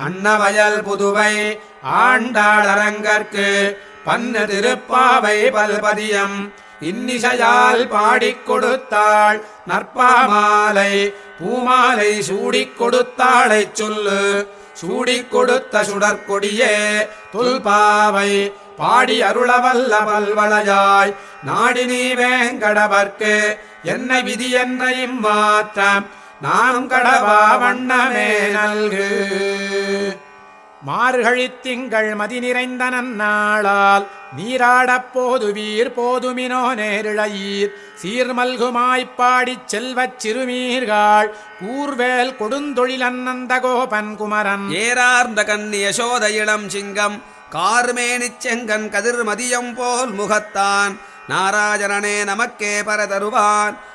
அன்னவயல் புதுவை ஆண்டாளரங்கற்கு பன்ன திருப்பாவை பல்பதியம். இன்னிசையால் பாடிக் கொடுத்தாள் நற்பாமாலை பூமாலை சூடிக் கொடுத்தாளைச் சொல்லு. சூடிக் கொடுத்த சுடற்கொடியே துல்பாவை பாடி அருளவல்ல பல்வளையாய். நாடி நீ வேங்கடவர்க்கு என்ன விதி என்ற மாற்றம் நானும் கடவா வண்ணமே நல்கு. மார்கழித் திங்கள் மதி நிறைந்த நன்னாளால் நீராடப் போது வீர் போதுமினோ நேரிழையீர். சீர்மல்குமாய்ப்பாடிச் செல்வச் சிறுமீர்காள் கூர்வேல் கொடுந்தொழில் அன்னந்த கோபன் குமரன். ஏறார்ந்த கண்ணி யசோத இளம் சிங்கம் கார்மேனிச் செங்கன் கதிர் மதியம் போல் முகத்தான். நாராஜனனே நமக்கே பரதருவான்.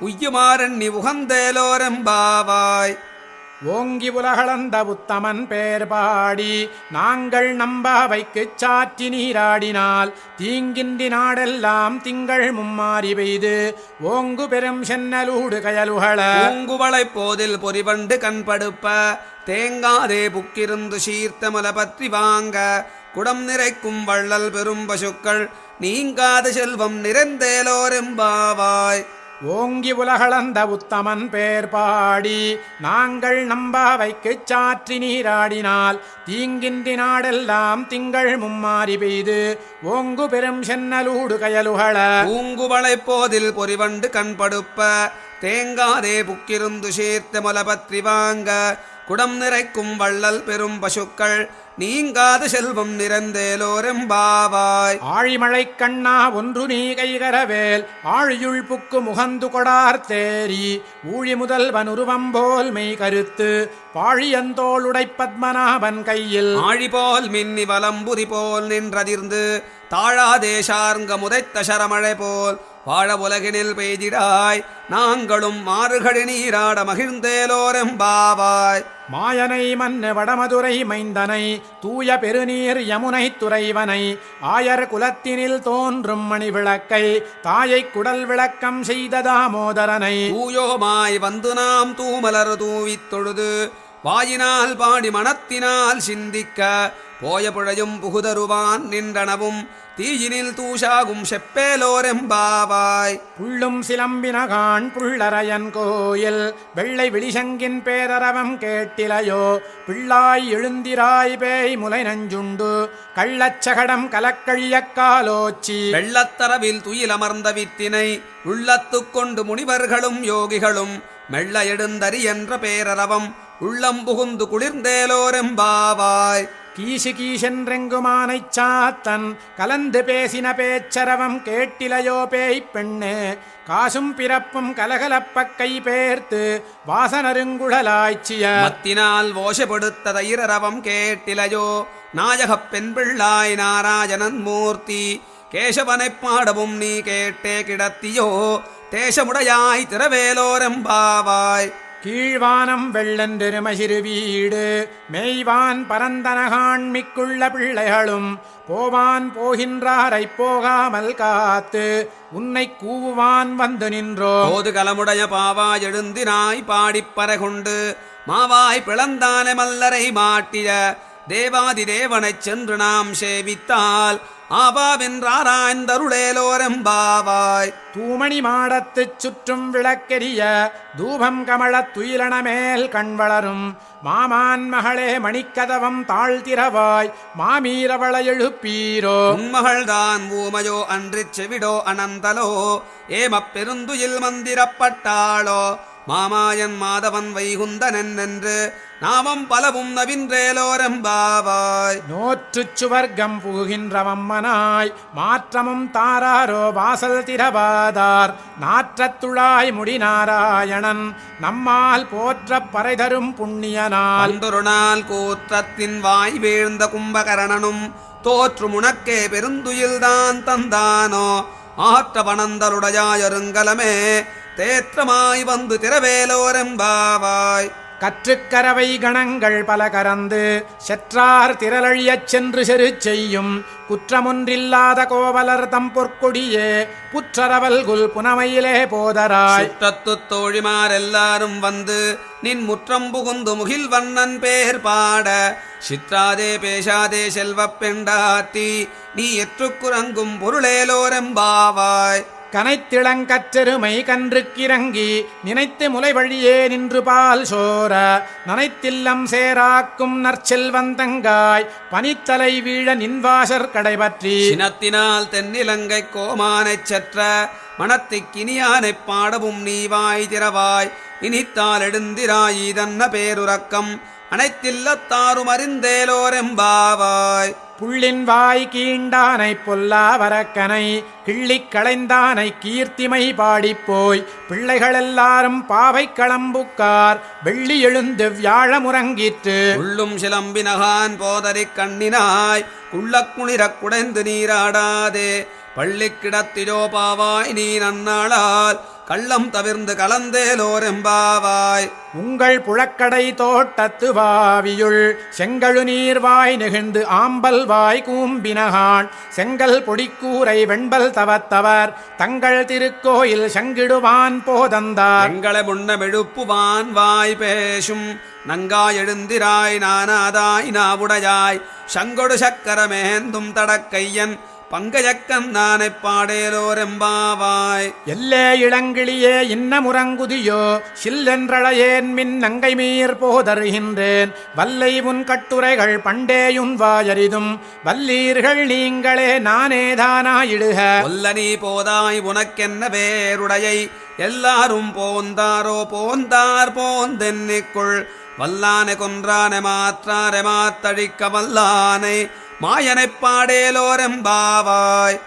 உய்யுமாறண்ணி உகந்தேலோரெம்பாவாய் ஓங்கி உலகளந்த உத்தமன் பேர் பாடி நாங்கள் நம்பாவைக்குச் சாற்றி நீராடினால் தீங்கின்றி நாடெல்லாம் திங்கள் மும்மாறி பெய்து ஓங்கு பெரும் சென்னலூடு கயலுகள. பூங்குவளைப் போதில் பொறிவண்டு கண்படுப்ப தேங்காதே புக்கிருந்து சீர்த்தமல பற்றி வாங்க குடம் நிறைக்கும் வள்ளல் பெரும் பசுக்கள் நீங்காத செல்வம் நிறைந்தேலோரெம்பாவாய் ஓங்கி உலகளந்த உத்தமன் பேர் பாடி நாங்கள் நம்பாவைக்குச் சாற்றி நீராடினால் தீங்கின்றி நாடெல்லாம் திங்கள் மும்மாறி பெய்து ஓங்கு பெரும் சென்னலூடு கயலுகள. பூங்குவளைப் போதில் பொறிவண்டு கண்படுப்ப தேங்காதே புக்கிருந்து சேர்த்த மொலபத்ரி வாங்க குடம் நிறைக்கும் வள்ளல் பெரும் பசுக்கள் நீங்காத செல்வம் நிறைந்தேலோரெம்பாவாய். ஆழிமழைக் கண்ணா ஒன்று நீ கைகரவேல் ஆழியுள் புக்கு முகந்து கொடார் தேரி ஊழி முதல்வன் உருவம் போல் மெய் கருத்து பாழியந்தோளுடை பத்மநாபன் கையில். ஆழி போல் மின்னி வலம்புரி போல் நின்றதிர்ந்து தாழாதேசார்ங்க முதைத்த சரமழை போல் வாழ உலகினில் பெய்திடாய். நாங்களும் மாறுகழி நீராட மகிழ்ந்தேலோரெம்பாவாய் மாயனை மன்னு வடமதுரை மைந்தனை தூய பெருநீர் யமுனை துறைவனை ஆயர் குலத்தினில் தோன்றும் மணி விளக்கை தாயை குடல் விளக்கம் செய்த தாமோதரனை தூயோமாய் வந்து நாம் தூமலர் தூவித் தொழுது வாயினால் பாடி மனத்தினால் சிந்திக்க போய புழையும் புகுதருவான் நின்றனவும் தீயினில் தூஷாகும் செப்பேலோரெம்பாவாய். புள்ளும் சிலம்பினகான் புள்ளரையன் கோயில் வெள்ளை விழிசங்கின் பேரரவம் கேட்டிலையோ பிள்ளாய் எழுந்திராய் பேய் முலை நஞ்சுண்டு கள்ளச்சகடம் கலக்கழியக் காலோச்சி. வெள்ளத்தரவில் துயிலமர்ந்த வித்தினை உள்ளத்துக் கொண்டு முனிவர்களும் யோகிகளும் மெல்ல எடுந்தறி என்ற பேரரவம் உள்ளம் புகுந்து குளிர்ந்தேலோரெம்பாவாய். கீசு கீசென்றெங்குமானைச் சாத்தன் கலந்து பேசின பேச்சரவம் கேட்டிலையோ பேய் பெண்ணே. காசும் பிறப்பும் கலகலப்பக் கை பேர்த்து வாசனருங்குழலாய்ச்சிய மத்தினால் ஓஷப்படுத்த தைரரவம் கேட்டிலையோ நாயகப் பெண் பிள்ளாய் நாராயணன் மூர்த்தி. கேசவனைப் பாடவும் நீ கேட்டே கிடத்தியோ தேசமுடையாய் திரவேலோரெம்பாவாய் கீழ்வானம் வெள்ளென்றெருமசிறு வீடு மெய்வான் பரந்தனகாண்மிக்குள்ள பிள்ளைகளும் போவான் போகின்றாரைப் போகாமல் காத்து உன்னை கூவுவான் வந்து நின்றோ போது கலமுடைய பாவாய் எழுந்தினாய் பாடிப்பறை கொண்டு மாவாய் பிளந்தான மல்லரை மாட்டிய தேவாதி தேவனைச் சென்று நாம் சேவித்தால் ஆபாவென்றாராய்ந்தருளேலோரெம்பாவாய் தூமணி மாடத்துச் சுற்றும் விளக்கெரிய தூபம் கமழத் துயிலனமேல் கண் வளரும். மாமான் மகளே மணிக்கதவம் தாழ்த்திரவாய் மாமீரவள எழுப்பீரோ. உன்மகள்தான் ஊமையோ அன்றிச் செவிடோ அனந்தலோ ஏமப் பெருந்துயில் மந்திரப்பட்டாளோ. மாமாயன் மாதவன் வைகுந்தனன் என்று நாமம் பலவும் நவின்றேலோரம்பாவாய் நோற்றுச் சுவர்க்கம் புகுகின்றவம்மனாய் மாற்றமும் தாராரோ வாசல் திரவாதார் நாற்றத்துழாய் முடிநாராயணன் நம்மால் போற்றப் பறைதரும் புண்ணியனால் அன்றொரு நாள் கூற்றத்தின் வாய் வீழ்ந்த கும்பகரணனும் தோற்று முனக்கே பெருந்துயில்தான் தந்தானோ. ஆற்ற பணந்தருடையாயருங்கலமே தேற்றமாய் வந்து திரவேலோரெம்பாவாய் கற்றுக்கரவை கணங்கள் பல கறந்து செற்றார் திரளழியச் சென்று செரு செய்யும் குற்றமொன்றில்லாத கோவலர் தம் பொற்கொடியே புற்றரவல் குல் புனமையிலே போதராய். தத்து தோழிமார் எல்லாரும் வந்து நின் முற்றம் புகுந்து முகில் வண்ணன் பேர் பாட சித்ராதே பேசாதே செல்வப் பெண்டாத்தி நீ எற்றுக்குறங்கும் பொருளேலோரெம்பாவாய் கனைத்திளங்கற்றெருமை கன்றுக்கிறங்கி நினைத்து முலை வழியே நின்று பால் சோர நனைத்தில்லம் சேராக்கும் நற்செல்வந்தங்காய் பனித்தலை வீழ நின்வாசர் கடைபற்றி. சினத்தினால் தென்னிலங்கை கோமானைச் சற்ற மனத்திக் கினியானைப் பாடவும் நீவாய் திறவாய் இனித்தால் எழுந்திராய் இதன்ன பேருறக்கம் அனைத்தில்லத்தாரும் அறிந்தேலோரெம்பாவாய். புள்ளின் வாய் கீண்டானை பொல்லா வரக்கனை கிள்ளிக் களைந்தானை கீர்த்திமை பாடிப்போய் பிள்ளைகளெல்லாரும் பாவை களம்புக்கார் வெள்ளி எழுந்து வியாழமுறங்கிற்று. உள்ளும் சிலம்பினகான் போதறி கண்ணினாய் குள்ளக் குளிரக் குடைந்து நீராடாதே பள்ளிக் கிடத்திலோ பாவாய் நீ நன்னாளால் கள்ளம் தவிர்ந்து கலந்தேலோரெம்பாவாய். உங்கள் புழக்கடை தோட்டத்து வாவியுள் செங்கழு நீர்வாய் நெகிழ்ந்து ஆம்பல் வாய் கூம்பினகான். செங்கல் பொடிக்கூரை வெண்பல் தவத்தவர் தங்கள் திருக்கோயில் செங்கிடுவான் போதந்தார். எங்களை முன்னமெழுப்புவான் வாய் பேசும் நங்காய் எழுந்திராய் நானாதாய் நாவுடையாய். சங்கொடு சக்கரமேந்தும் தடக்கையன் பங்கஜக்கன் நானைப் பாடேலோரெம்பாவாய். எல்லே இளங்கிளியே இன்ன முறங்குதியோ சில்லென்றழையேன் மின் நங்கை மீர் போதருகின்றேன். வல்லை உன் கட்டுரைகள் பண்டேயுன் வாயரிதும் வல்லீர்கள் நீங்களே நானேதானாயிடுக ஒல்ல நீ போதாய் உனக்கென்ன வேருடையை எல்லாரும் போந்தாரோ போந்தார் போந்தென்னிக்குள். வல்லானை கொன்றானை மாற்றாரை மாத்தழிக்க வல்லானை. மாயனைப் பாடேலோரெம்பாவாய்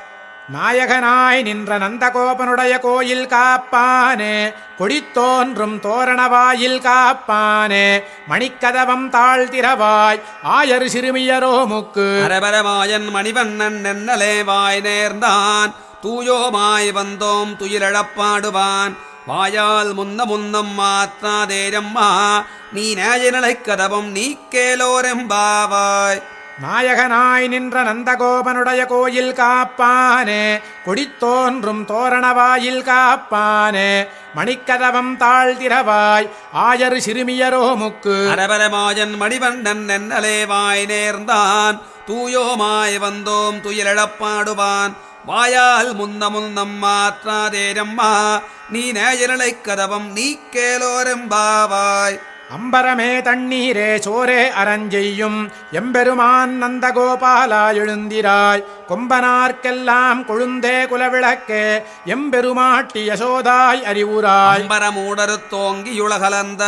நாயகனாய் நின்ற நந்தகோபனுடைய கோயில் காப்பானே கொடித்தோன்றும் தோரணவாயில் காப்பானே மணிக்கதவம் தாழ்த்திரவாய் ஆயர் சிறுமியரோ முக்கு அரபரமாயன் மணிவண்ணன் நென்னலே வாய் நேர்ந்தான் தூயோமாய் வந்தோம் துயிலழப்பாடுவான். வாயால் முன்ன முன்னம் மாற்றாதேரம்மா நீ நேயநிலைக் கதவம் நீக்கேலோரெம்பாவாய். நாயகனாய் நின்ற நந்தகோபனுடைய கோயில் காப்பானே கொடித்தோன்றும் தோரணவாயில் காப்பானே மணிக்கதவம் தாழ்திரவாய் ஆயர் சிறுமியரோ முக்கு. அரபரமாயன் மணிவண்ணன் நென்னலேவாய் நேர்ந்தான் தூயோமாய் வந்தோம் துயிலழப்பாடுவான். வாயால் முன்ன முன்னம் மாற்றாதேரம்மா நீ நேயநிலைக் கதவம் நீ கேலோரம்பாவாய் அம்பரமே தண்ணீரே சோரே அரஞ்செய்யும் எம்பெருமான் நந்தகோபாலா எழுந்திராய். கொம்பனார்க்கெல்லாம் கொழுந்தே குலவிளக்கே. எம்பெருமாட்டி யசோதாய் அறிவுராய் அம்பரமூடரு தோங்கி தோங்கியுலகலந்த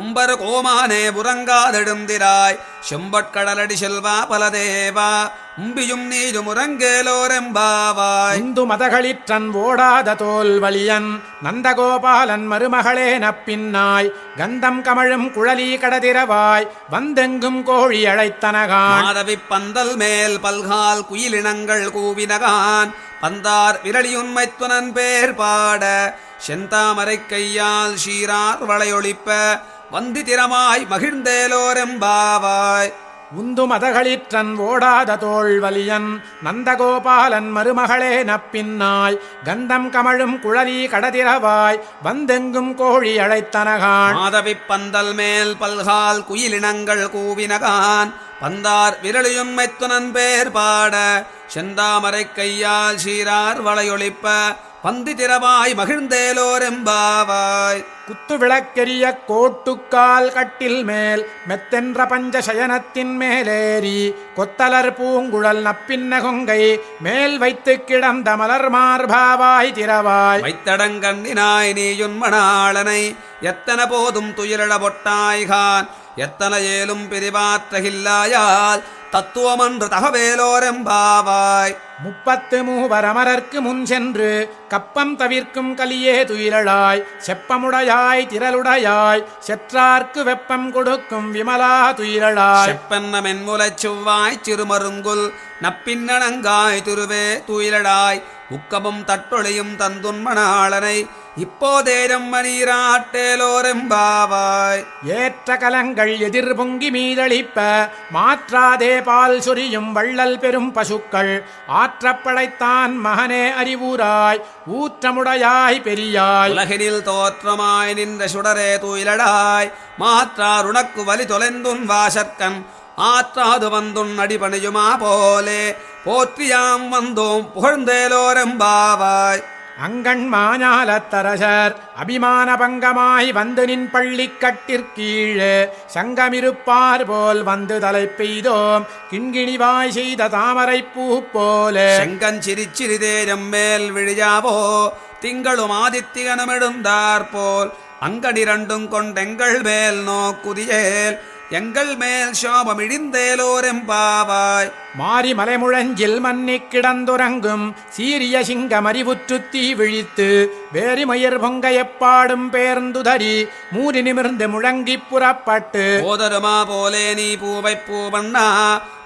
உம்பரு கோமானே உறங்காதெழுந்திராய் செம்பட்கடலடி செல்வா பலதேவா உம்பியும் நீயும் உறங்கேலோரெம்பாவாய் இந்து மதகளிற்றன் ஓடாத தோல் வலியன். நந்தகோபாலன் மருமகளே நப்பின்னாய். கந்தம் கமழும் குழலி கடதிரவாய். வந்தெங்கும் கோழி அழைத்தனகான். மாதவி பந்தல் மேல் பல்கால் குயிலினங்கள் கூவினகான். பந்தார் விரலியுண்மைத்துனன் பேர் பாட. செந்தாமரை கையால் ஷீரார் வளையொளிப்ப வந்தி திறமாய் மகிழ்ந்தேலோரெம்பாவாய். உந்து மதகளிற்றன் ஓடாத தோள் வலியன் நந்தகோபாலன் மருமகளே நப்பின்னாய். கந்தம் கமழும் குழலி கடதிரவாய் வந்தெங்கும் கோழி அழைத்தனகான். மாதவி பந்தல் மேல் பல்கால் குயிலினங்கள் கூவினகான். பந்தார் விரலியுண்மைத்துனன் பேர் பாட செந்தாமரை கையால் சீரார் வளையொளிப்ப பந்தி திறவாய் மகிழ்ந்தேலோரெம்பாவாய். குத்து விளக்கெரிய கோட்டுக்கால் கட்டில் மேல் மெத்தென்ற பஞ்ச சயனத்தின் மேலேறி கொத்தலர் பூங்குழல் நப்பின்ன கொங்கை மேல் வைத்து கிடந்த மலர் மார்பாவாய் திரவாய் வைத்தடங்கண்ணினாய் நீயுன் மணாளனை எத்தன போதும் துயிலழ பொட்டாய்கான். எத்தனை ஏலும் பிரிவாற்றகில்லாயால் தத்துவமன்று தகவேலோரெம்பாவாய். முப்பத்து மூவர் அமரர்க்கு முன் சென்று கப்பம் தவிர்க்கும் கலியே துயிலழாய் செப்பமுடையாய் திரளுடையாய் செற்றார்க்கு வெப்பம் கொடுக்கும் விமலா துயிலழாய் செப்பன்ன மென்முலைச் செவ்வாய் சிறுமருங்குல் நப்பின்னணங்காய் திருவே துயிலடாய் உக்கமும் தட்டொழியும் தந்துன்மணாளனை இப்போதேரம் மணீராட்டேலோரெம்பாவாய். ஏற்ற கலங்கள் எதிர் பொங்கி மீதளிப்ப மாற்றாதே பால் சொரியும் வள்ளல் பெரும் பசுக்கள். ஆற்றப்படைத்தான் மகனே அறிவுராய் ஊற்றமுடையாய் பெரியாய். உலகினில் தோற்றமாய் நின்ற சுடரே துயிலடாய். மாற்றார் உனக்கு வலி தொலைந்துன் வாசற்கண். ஆற்றாது வந்துன் அடிபணியுமா போலே. போற்றியாம் வந்தோம் புகழ்ந்தேலோரெம்பாவாய். அங்கண் மாஞாலத்தரசர் அபிமான பங்கமாய் வந்து நின் பள்ளி கட்டிற்கீழே சங்கமிருப்பார் போல் வந்து தலை பெய்தோம். கிண்கிணிவாய் செய்த தாமரை பூ போல. செங்கஞ்சிரிச்சிறிதேரம் மேல் விழியாவோ? திங்களும் ஆதித்யனுமிடுந்தார் போல் அங்கடிரண்டும் கொண்டெங்கள் மேல் நோக்குதியேல். எங்கள் மேல் சோபம் இடிந்தேலோரெம்பாவாய் மாரி மலைமுழஞ்சில் மன்னிக் கிடந்துறங்கும் சீரிய சிங்கம் அறிவுற்று தீ விழித்து வேரிமயிர் பொங்க எப்பாடும் பேர்ந்துதறி மூடி நிமிர்ந்து முழங்கிப் புறப்பட்டு போதருமா போலே நீ பூவை பூவண்ணா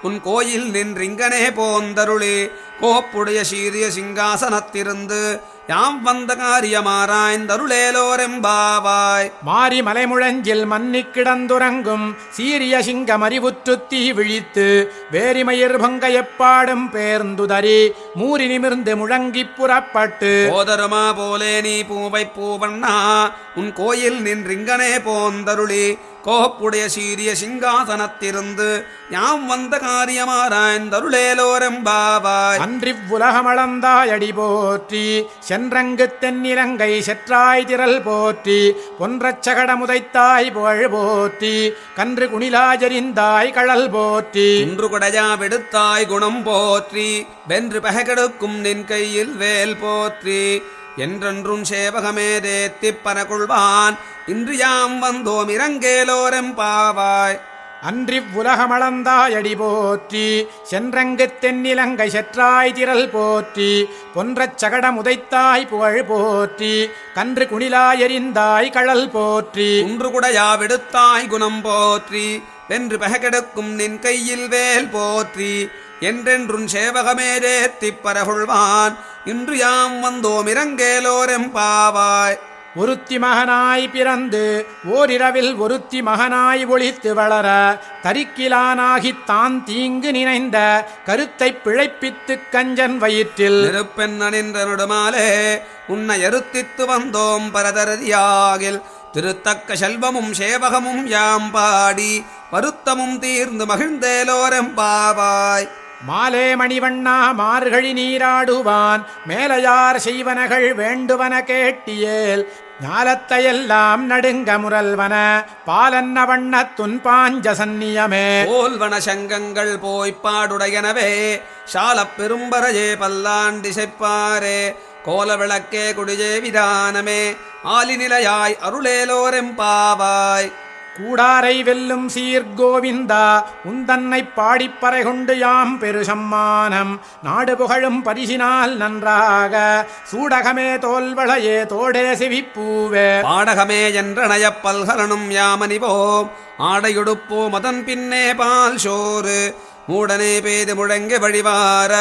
உன் கோயில் நின்றிங்கனே போந்தருளி. கோப்புடைய சீரிய சிங்காசனத்திருந்து யாம் வந்த காரியமாராய்ந்தருளேலோரெம்பாவாய். மாரி மலைமுழஞ்சில் மன்னிக் கிடந்துறங்கும் சீரிய சிங்கம் அறிவுற்று தீ விழித்து வேரிமயிர் பொங்க எப்பாடும் பேர்ந்துதறி மூறி நிமிர்ந்து முழங்கிப் புறப்பட்டு போதருமா போலே நீ பூவை பூவண்ணா உன் கோயில் நின்றிங்கனே போந்தருளி. கோப்புடைய சீரிய சிங்காசனத்திருந்து யாம் வந்த காரியமாராய்ந்தருளேலோரெம்பாவாய் அன்றிவ்வுலகமளந்தாயடி போற்றி சென்றங்கு தென்னிலங்கை செற்றாய் திரள் போற்றி பொன்றச் சகடமுதைத்தாய் புகழ் போற்றி கன்று குணிலாஜரிந்தாய் கழல் போற்றி. இன்று குடையா விடுத்தாய் குணம் போற்றி வென்று பககெடுக்கும் நின் கையில் வேல் போற்றி என்றென்றும் சேவகமே தேத்திப் பரகுள்வான். இன்று யாம் வந்தோம் இறங்கேலோரெம்பாவாய் அன்றிவ்வுலகமளந்தாயடி போற்றி சென்றங்கு தென்னிலங்கை செற்றாய் திரள் போற்றி பொன்றச் சகடமுதைத்தாய் புகழ் போற்றி கன்று குணிலாயரிந்தாய் கழல் போற்றி. குன்று குடையா விடுத்தாய் குணம் போற்றி வென்று பககெடுக்கும் நின் கையில் வேல் போற்றி என்றென்றும் சேவகமே தேத்திப் பரகுள்வான். இன்று யாம் வந்தோம் இறங்கேலோரெம்பாவாய் ஒருத்தி மகனாய் பிறந்து ஓரிரவில் ஒருத்தி மகனாய் ஒளித்து வளர தரிக்கிலானாகித் தான் தீங்கு நினைந்த கருத்தைப் பிழைப்பித்துக் கஞ்சன் வயிற்றில். நெருப்பென்ன நின்ற நடுமாலே உன்னை அறுத்தித்து வந்தோம் பரதரதியாகில். திருத்தக்க செல்வமும் சேவகமும் யாம் பாடி வருத்தமும் தீர்ந்து மகிழ்ந்தேலோரெம்பாவாய் மாலே மணிவண்ணா மார்கழி நீராடுவான். மேலையார் செய்வனகள் வேண்டுவன கேட்டியேல். ஞாலத்தையெல்லாம் நடுங்க முரல்வன. பாலன்ன வண்ண பாஞ்ச சந்நியமே. போல்வன சங்கங்கள் போய்ப்பாடுடையனவே சாலப் பெரும்பரையே பல்லாண்டிசைப்பாரே கோல விளக்கே குடிஜே விதானமே. ஆலிநிலையாய் அருளேலோரெம்பாவாய் கூடாரை வெல்லும் சீர்கோவிந்தா உந்தன்னை பாடிப்பறை கொண்டு யாம் பெருசம்மானம். நாடு புகழும் பரிசினால் நன்றாக சூடகமே தோல்வளையே தோடே சிவிப்பூவே. பாடகமே என்றனைய பல்கலனும் யாமணிவோம் ஆடையொடுப்போ மதன் பின்னே பால் சோறு. மூடனே பேது முழங்க வழிவார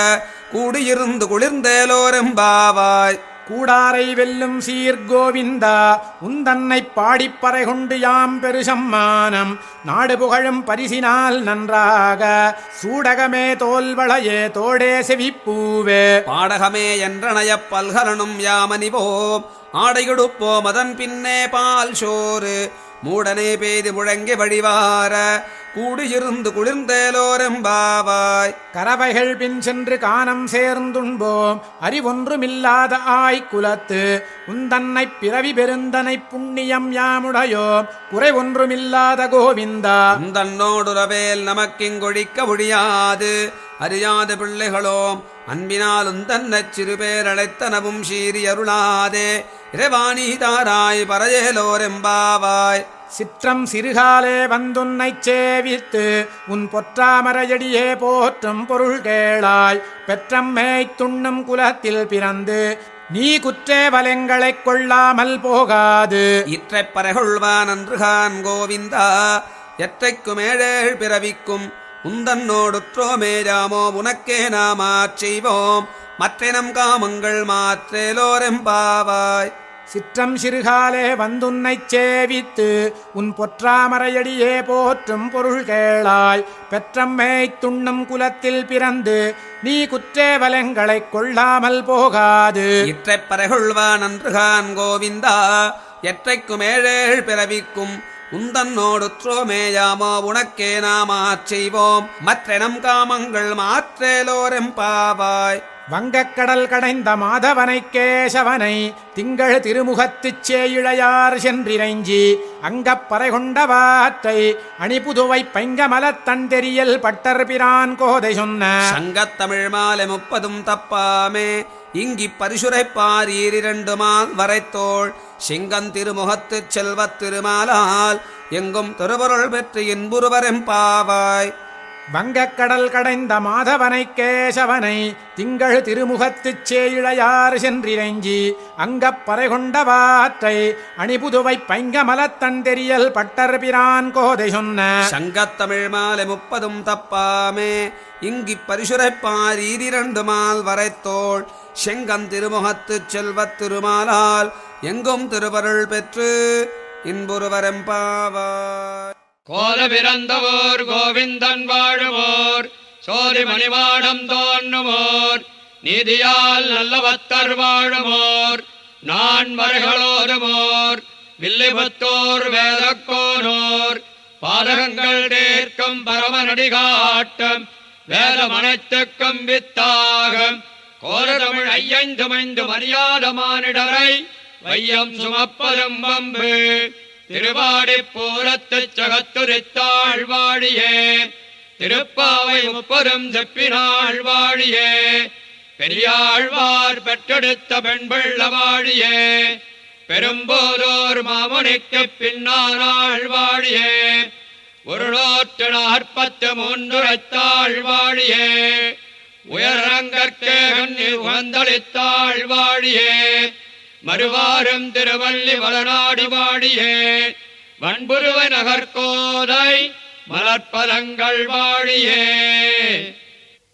கூடியிருந்து குளிர்ந்தேலோரும் பாவாய். கூடாரை வெல்லும் சீர்கோவிந்தா உந்தன்னை பாடிப்பறை கொண்டு யாம் பெருசம்மானம். நாடு புகழும் பரிசினால் நன்றாக சூடகமே தோல்வளையே தோடே செவிப்பூவே. பாடகமே என்றனைய பல்கலனும் யாமனிவோம் ஆடையுடுப்போம் அதன் பின்னே பால் சோறு. மூடனே பெய்து முழங்கி வழிவார கூடியிருந்து குளிர்ந்தேலோரெம்பாவாய் கரவைகள் பின் சென்று காணம் சேர்ந்துண்போம். அறிவொன்றுமில்லாத ஆய் குலத்து உந்தன்னை பிறவி பெருந்தனை புண்ணியம் யாமுடையோம். குறை ஒன்றுமில்லாத கோவிந்தா. உந்தன்னோடுறவேல் நமக்கிங்கொழிக்க ஒழியாது அறியாத பிள்ளைகளோம் அன்பினாலும் தன்னச் சிறுபேரழைத்தனவும் சீறி அருளாதே. இறைவாணி தாராய் பரையேலோரெம்பாவாய். சிற்றம் சிறுகாலே வந்துன்னைச் சேவித்து உன் பொற்றாமரையடியே போற்றும் பொருள் கேளாய். பெற்றம் மேய்த்துண்ணும் குலத்தில் பிறந்து நீ குற்றேவலங்களைக் கொள்ளாமல் போகாது. இற்றைப் பறைகொள்வான் அன்றுகான் கோவிந்தா எற்றைக்கும் ஏழேழ் பிறவிக்கும் உந்தன்னோடுற்றோமே ராமோ உனக்கே நாமாச் செய்வோம். மற்றினம் காமங்கள் மாற்றேலோரெம்பாவாய் சிற்றம் சிறுகாலே வந்துன்னைச் சேவித்து உன் பொற்றாமரையடியே போற்றும் பொருள் கேளாய். பெற்றம் மேய்த்துண்ணும் குலத்தில் பிறந்து நீ குற்றேவலங்களைக் கொள்ளாமல் போகாது. இற்றைப் பறைகொள்வான் அன்றுகான் கோவிந்தா எற்றைக்கும் ஏழேழ் பிறவிக்கும் உந்தன்னோடுற்றோமேயாமோ உனக்கே நாமாச் செய்வோம். மற்றெனம் காமங்கள் மாற்றேலோரெம்பாவாய் வங்கக்கடல் கடைந்த மாதவனை கேசவனை திங்கள் திருமுகத்துச் சேயிழையார் சென்றிரைஞ்சி அங்கப்பறை கொண்டவாற்றை அணிபுதுவை பைங்கமலத் தன் தெரியல் பட்டர் பிரான் கோதை சொன்ன. சங்கத்தமிழ் மாலை முப்பதும் தப்பாமே. இங்கிப் பரிசுரைப்பார் ஈரிரண்டுமால் வரைத்தோள். சிங்கன் திருமுகத்துச் செல்வத் திருமாலால் எங்கும் திருவருள் பெற்று இன்புருவரெம்பாவாய் வங்கக்கடல் கடைந்த மாதவனை கேசவனை திங்கள் திருமுகத்துச் சேயிழையார் சென்றிரைஞ்சி அங்கப்பறை கொண்டவாற்றை அணிபுதுவை பைங்கமலத் தன் தெரியல் பட்டர் பிரான் கோதை சொன்ன. சங்கத்தமிழ் மாலை முப்பதும் தப்பாமே. இங்கிப் பரிசுரைப்பார் ஈரிரண்டுமால் வரைத்தோள். செங்கந்திருமுகத்து செல்வத் திருமாலால் எங்கும் திருவருள் பெற்று இன்புருவரெம்பாவாய் கோல பிறந்தவோர் கோவிந்தன் வாழுவோர் சோதி மணிவாடம் தோன்றுவோர் நீதியால் நல்லவத்தர் வாழுவோர் நான் மறைகளோதுமோர் வில்லிபுத்தோர் வேதக்கோனோர் பாதகங்கள் தீர்க்கும் பரமநடிகாட்டம் காட்டம் வேதம் வித்தாகம் கோர தமிழ் ஐயந்துமைந்து மரியாதமானிடரை வையம் சுமப்பதும் வம்பு திருவாடி பூரத்து சகத்துரித்தாள் வாழியே. திருப்பாவை முப்பதும் செப்பினாள் வாழியே. பெரியாழ்வார் பெற்றெடுத்த பெண்பள்ள வாழியே. பெரும்போதோர் மாமுனிக்குப் பின்னானாள் வாழியே. ஒரு நூற்று நாற்பத்து மூன்று வாழியே. உயரங்கற்கே கண்ணில் உகந்தளித்தாள் வாழியே. மறுவாரும் திருவள்ளி வளநாடு வாழியே. வன்புருவ நகர்கோதை மலர்ப்பதங்கள் வாழியே.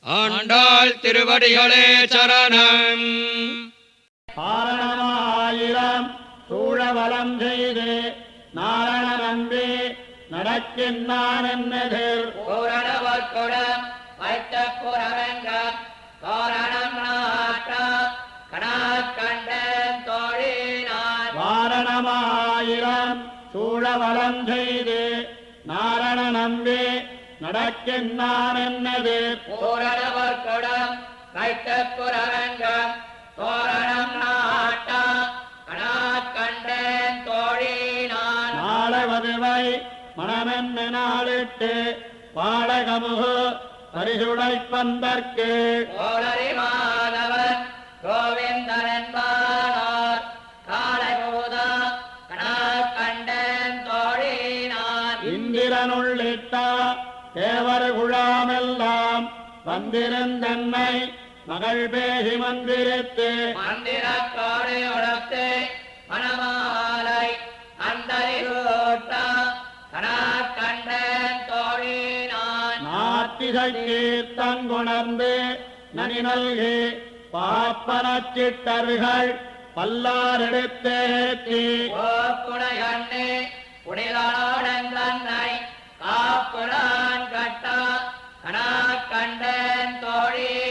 ஆண்டாள் திருவடிகளே சரணம். காரணமாயிரம் சூழவலம் செய்து நாரண நம்பி நடக்கின்றான் என்னதில்? சூழவலம் செய்து நாரண நம்பி நடக்கின்றான் என்னதில் பூரணவர்க்குடம் வைத்த புறவெங்கம் தோரணம் நாட்ட கணக்கண்டன் தோழினான். நாளவதுவை மனமென்ன நாளிட்டு பாடகமுகு பரிசுடைப்பந்தற்கு இந்திரனுள்ளிட்ட தேவர் குழாமெல்லாம் வந்திருந்தன்னை மகள் பேசி மந்திரித்து. மந்திரக்காடு உடத்து மணமாலை அந்தரிகோட்ட கணக்கண்டன் தோழினான். நாத்திசை கீர்த்தங்குணர்ந்து நனி நல்கி பாப்பனச்சிட்டர்கள் பல்லாரெடுத்தேத்தி கோக்குடையண்ணே புறான் கட்டா கணா கண்டன் தோழி